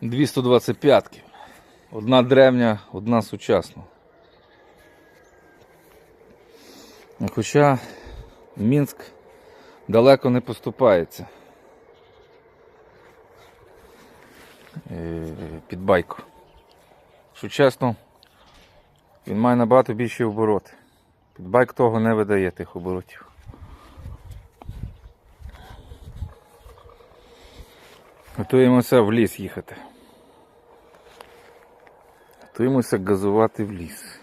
Дві 125-ки. Одна древня, одна сучасна. Хоча Мінськ далеко не поступається. Е, Під байку. Що чесно, він має набагато більші обороти. Під байк того не видає тих оборотів. Готуємося в ліс їхати. Готуємося газувати в ліс.